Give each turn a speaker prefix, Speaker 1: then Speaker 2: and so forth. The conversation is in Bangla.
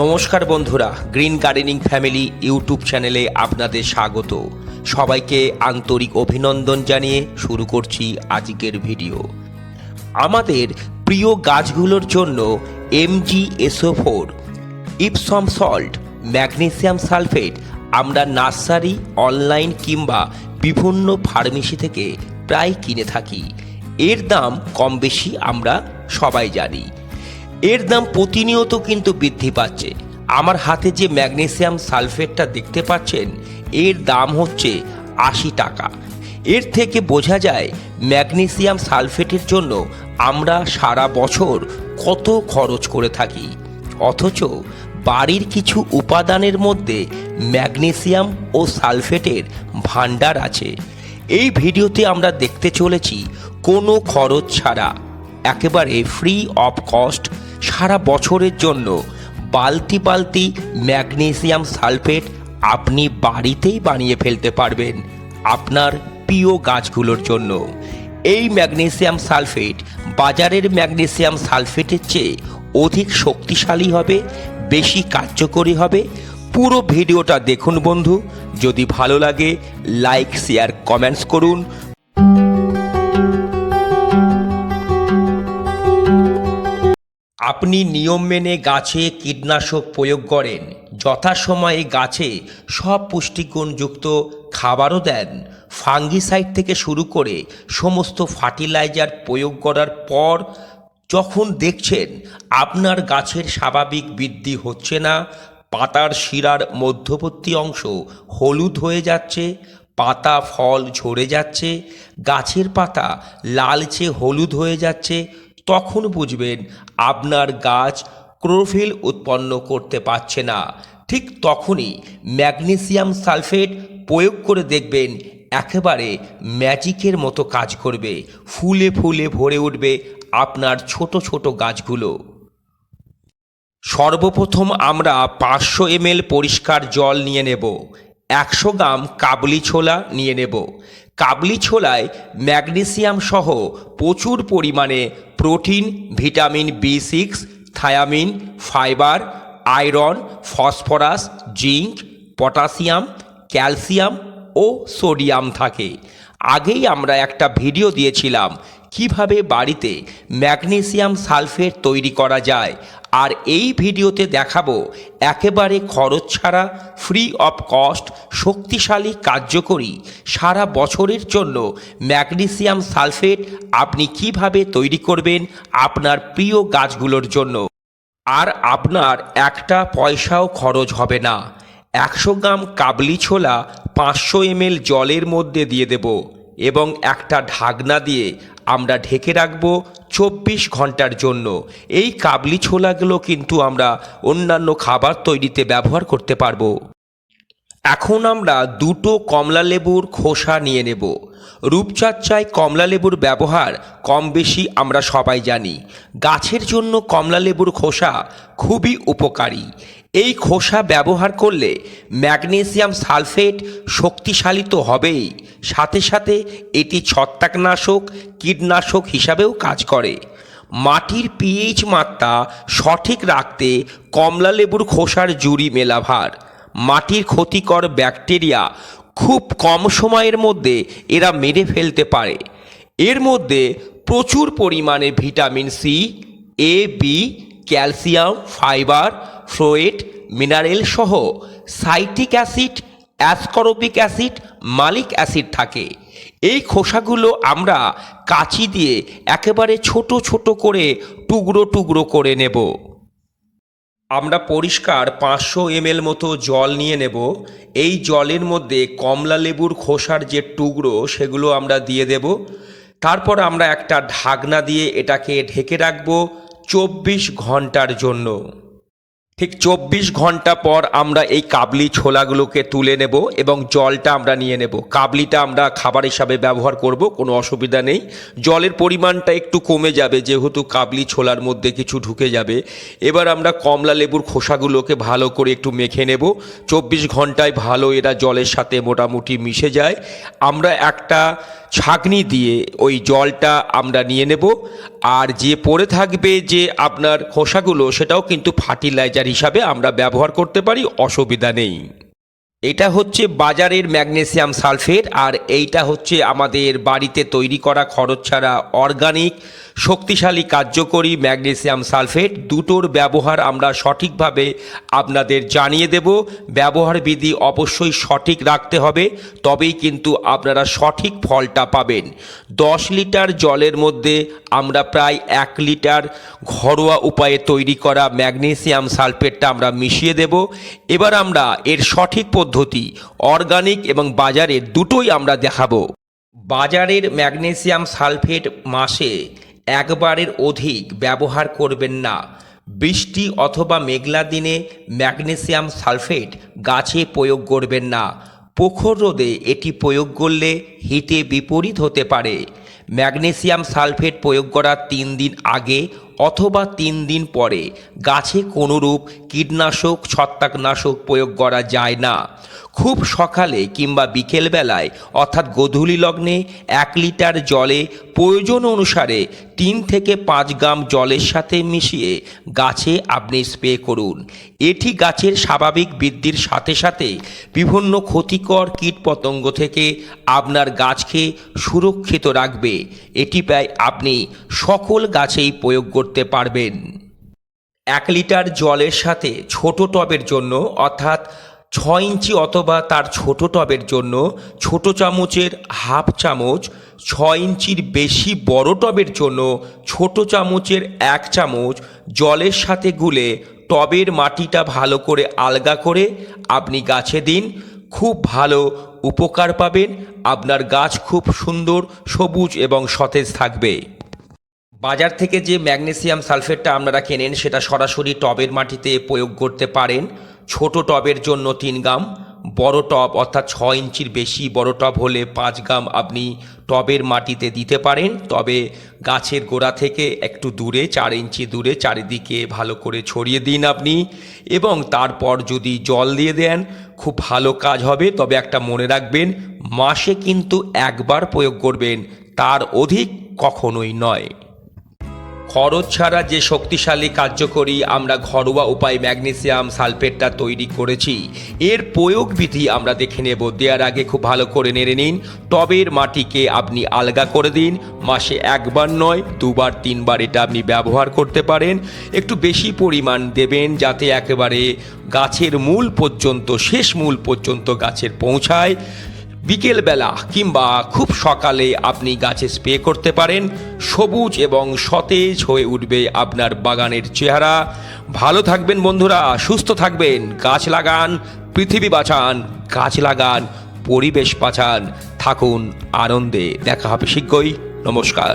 Speaker 1: নমস্কার বন্ধুরা, গ্রিন গার্ডেনিং ফ্যামিলি ইউটিউব চ্যানেলে আপনাদের স্বাগত। সবাইকে আন্তরিক অভিনন্দন জানিয়ে শুরু করছি আজকের ভিডিও। আমাদের প্রিয় গাছগুলোর জন্য MG SO four Epsom salt magnesium sulphate আমরা নার্সারি, অনলাইন কিংবা বিভিন্ন ফার্মেসি থেকে প্রায় কিনে থাকি। এর দাম কম বেশি আমরা সবাই জানি। এর দাম প্রতিনিয়ত কিন্তু বৃদ্ধি পাচ্ছে। আমার হাতে যে ম্যাগনেসিয়াম সালফেটটা দেখতে পাচ্ছেন, এর দাম হচ্ছে আশি টাকা। এর থেকে বোঝা যায়, ম্যাগনেসিয়াম সালফেটের জন্য আমরা সারা বছর কত খরচ করে থাকি। অথচ বাড়ির কিছু উপাদানের মধ্যে ম্যাগনেসিয়াম ও সালফেটের ভাণ্ডার আছে। এই ভিডিওতে আমরা দেখতে চলেছি, কোনো খরচ ছাড়া। একেবারে ফ্রি অফ কস্ট সারা বছরের জন্য। বালতি বালতি ম্যাগনেসিয়াম সালফেট আপনি বাড়িতেই বানিয়ে ফেলতে পারবেন আপনার প্রিয় গাছগুলোর জন্য। এই ম্যাগনেসিয়াম সালফেট বাজারের ম্যাগনেসিয়াম সালফেটের চেয়ে অধিক শক্তিশালী হবে, বেশি কার্যকরী হবে। পুরো ভিডিওটা দেখুন বন্ধু। যদি ভালো লাগে লাইক শেয়ার কমেন্টস করুন। আপনি নিয়ম মেনে গাছে কীটনাশক প্রয়োগ করেন। যথাসময়ে গাছে সব পুষ্টিগুণযুক্ত খাবারও দেন। ফাঙ্গিসাইড থেকে শুরু করে সমস্ত ফার্টিলাইজার প্রয়োগ করার পর যখন দেখছেন আপনার গাছের স্বাভাবিক বৃদ্ধি হচ্ছে না, পাতার শিরার মধ্যবর্তী অংশ হলুদ হয়ে যাচ্ছে, পাতা ফল ঝরে যাচ্ছে, গাছের পাতা লালচে হলুদ হয়ে যাচ্ছে তখন বুঝবেন আপনার গাছ ক্লোরোফিল উৎপন্ন করতে পারছে না। ঠিক তখনই ম্যাগনেসিয়াম সালফেট প্রয়োগ করে দেখবেন একেবারে ম্যাজিকের মতো কাজ করবে। ফুলে ফুলে ভরে উঠবে আপনার ছোট ছোট গাছগুলো। সর্বপ্রথম আমরা পাঁচশো এমএল পরিষ্কার জল নিয়ে নেব। একশো গ্রাম কাবলি ছোলা নিয়ে নেব। কাবলি ছোলায় ম্যাগনেসিয়াম সহ প্রচুর পরিমাণে protein, vitamin B six, thiamine, fibre, iron, phosphorus, zinc, potassium, calcium ও সোডিয়াম থাকে। আগেই আমরা একটা ভিডিও দিয়েছিলাম কীভাবে বাড়িতে ম্যাগনেসিয়াম সালফেট তৈরি করা যায় আর এই ভিডিওতে দেখাবো একেবারে খরচ ছাড়া ফ্রি অফ কস্ট শক্তিশালী, কার্যকরী, সারা বছরের জন্য ম্যাগনেসিয়াম সালফেট আপনি কীভাবে তৈরি করবেন আপনার প্রিয় গাছগুলোর জন্য। আর আপনার একটা পয়সাও খরচ হবে না। একশো গ্রাম কাবলি ছোলা পাঁচশো এমএল জলের মধ্যে দিয়ে দেব। এবং একটা ঢাকনা দিয়ে আমরা ঢেকে রাখব চব্বিশ ঘণ্টার জন্য। এই কাবলি ছোলাগুলো কিন্তু আমরা অন্যান্য খাবার তৈরিতে ব্যবহার করতে পারব। এখন আমরা দুটো কমলা লেবুর খোসা নিয়ে নেব। রূপচর্চায় কমলা লেবুর ব্যবহার কম বেশি আমরা সবাই জানি। গাছের জন্য কমলা লেবুর খোসা খুবই উপকারী। এই খোসা ব্যবহার করলে ম্যাগনেসিয়াম সালফেট শক্তিশালী তো হবেই। সাথে সাথে এটি ছত্রাকনাশক, কীটনাশক হিসাবেও কাজ করে। মাটির পিএইচ মাত্রা সঠিক রাখতে কমলা লেবুর খোসার জুড়ি মেলাভার। মাটির ক্ষতিকর ব্যাকটেরিয়া খুব কম সময়ের মধ্যে এরা মেরে ফেলতে পারে। এর মধ্যে প্রচুর পরিমাণে vitamin C, A, B, calcium, fibre folate mineral সহ citric acid ascorbic acid, malic acid থাকে। এই খোসাগুলো আমরা কাঁচি দিয়ে একেবারে ছোট ছোট করে টুকরো টুকরো করে নেব। আমরা পরিষ্কার পাঁচশো এমএল মতো জল নিয়ে নেব। এই জলের মধ্যে কমলা লেবুর খোসার যে টুকরো, সেগুলো আমরা দিয়ে দেব। তারপর আমরা একটা ঢাকনা দিয়ে এটাকে ঢেকে রাখব চব্বিশ ঘণ্টার জন্য। ঠিক চব্বিশ ঘণ্টা পর আমরা এই কাবলি ছোলাগুলোকে তুলে নেব এবং জলটা আমরা নিয়ে নেব। কাবলিটা আমরা খাবার হিসাবে ব্যবহার করব, কোনো অসুবিধা নেই। জলের পরিমাণটা একটু কমে যাবে, যেহেতু কাবলি ছোলার মধ্যে কিছু ঢুকে যাবে। এবার আমরা কমলা লেবুর খোসাগুলোকে ভালো করে একটু মেখে নেব। চব্বিশ ঘন্টায় ভালো এরা জলের সাথে মোটামুটি মিশে যায়। আমরা একটা ছাঁকনি দিয়ে ওই জলটা আমরা নিয়ে নেব। আর যে পড়ে থাকবে যে আপনার খোসাগুলো, সেটাও কিন্তু ফার্টিলাইজার হিসাবে আমরা ব্যবহার করতে পারি, অসুবিধা নেই। এটা হচ্ছে বাজারের ম্যাগনেসিয়াম সালফেট আর এইটা হচ্ছে আমাদের বাড়িতে তৈরি করা খরচ ছাড়া অর্গানিক। শক্তিশালী কার্যকরী ম্যাগনেসিয়াম সালফেট, দুটোর ব্যবহার আমরা সঠিকভাবে আপনাদের জানিয়ে দেব। ব্যবহার বিধি অবশ্যই সঠিক রাখতে হবে, তবেই কিন্তু আপনারা সঠিক ফলটা পাবেন। দশ লিটার জলের মধ্যে আমরা প্রায় এক লিটার ঘরোয়া উপায়ে তৈরি করা ম্যাগনেসিয়াম সালফেটটা আমরা মিশিয়ে দেব। এবার আমরা এর সঠিক পদ্ধতি, অর্গানিক এবং বাজারের দুটোই আমরা দেখাবো। বাজারের ম্যাগনেসিয়াম সালফেট মাসে একবারের অধিক ব্যবহার করবেন না। বৃষ্টি অথবা মেঘলা দিনে ম্যাগনেসিয়াম সালফেট গাছে প্রয়োগ করবেন না। প্রখর রোদে এটি প্রয়োগ করলে হিতে বিপরীত হতে পারে। ম্যাগনেসিয়াম সালফেট প্রয়োগ করার তিন দিন আগে অথবা তিন দিন পরে গাছে কোনোরূপ কীটনাশক, ছত্রাকনাশক প্রয়োগ করা যায় না। খুব সকালে কিংবা বিকেলবেলায়, অর্থাৎ গোধূলি লগ্নে এক লিটার জলে প্রয়োজন অনুসারে তিন থেকে পাঁচ গ্রাম জলের সাথে মিশিয়ে গাছে আপনি স্প্রে করুন। এটি গাছের স্বাভাবিক বৃদ্ধির সাথে সাথে বিভিন্ন ক্ষতিকর কীটপতঙ্গ থেকে আপনার গাছকে সুরক্ষিত রাখবে। এটি প্রায় আপনি সকল গাছেই প্রয়োগ করতে পারবেন। এক লিটার জলের সাথে ছোট টবের জন্য, অর্থাৎ ছ ইঞ্চি অথবা তার ছোট টবের জন্য ছোট চামচের হাফ চামচ ছ ইঞ্চির বেশি বড় টবের জন্য ছোট চামচের এক চামচ জলের সাথে গুলে টবের মাটিটা ভালো করে আলগা করে আপনি গাছে দিন। খুব ভালো উপকার পাবেন, আপনার গাছ খুব সুন্দর, সবুজ এবং সতেজ থাকবে। বাজার থেকে যে ম্যাগনেসিয়াম সালফেটটা আপনারা কেনেন, সেটা সরাসরি টবের মাটিতে প্রয়োগ করতে পারেন। ছোট টবের জন্য তিন গ্রাম বড় টব অর্থাৎ ছ ইঞ্চির বেশি বড় টব হলে পাঁচ গ্রাম আপনি টবের মাটিতে দিতে পারেন। তবে গাছের গোড়া থেকে একটু দূরে, চার ইঞ্চি দূরে চারিদিকে ভালো করে ছড়িয়ে দিন আপনি এবং তারপর যদি জল দিয়ে দেন, খুব ভালো কাজ হবে। তবে একটা মনে রাখবেন, মাসে কিন্তু একবার প্রয়োগ করবেন, তার অধিক কখনোই নয়। খরচ ছাড়া যে শক্তিশালী কার্যকরী আমরা ঘরোয়া উপায় ম্যাগনেসিয়াম সালফেটটা তৈরি করেছি, এর প্রয়োগ বিধি আমরা দেখে নেব। দেওয়ার আগে খুব ভালো করে নেড়ে নিন। টবের মাটিকে আপনি আলগা করে দিন। মাসে একবার নয়, দুবার, তিনবার এটা আপনি ব্যবহার করতে পারেন। একটু বেশি পরিমাণ দেবেন যাতে একেবারে গাছের মূল পর্যন্ত, শেষ মূল পর্যন্ত গাছের পৌঁছায়। বিকেলবেলা কিংবা খুব সকালে আপনি গাছে স্প্রে করতে পারেন, সবুজ এবং সতেজ হয়ে উঠবে আপনার বাগানের চেহারা। ভালো থাকবেন বন্ধুরা, সুস্থ থাকবেন, গাছ লাগান, পৃথিবী বাঁচান, গাছ লাগান, পরিবেশ বাঁচান। থাকুন আনন্দে, দেখা হবে শীঘ্রই। নমস্কার।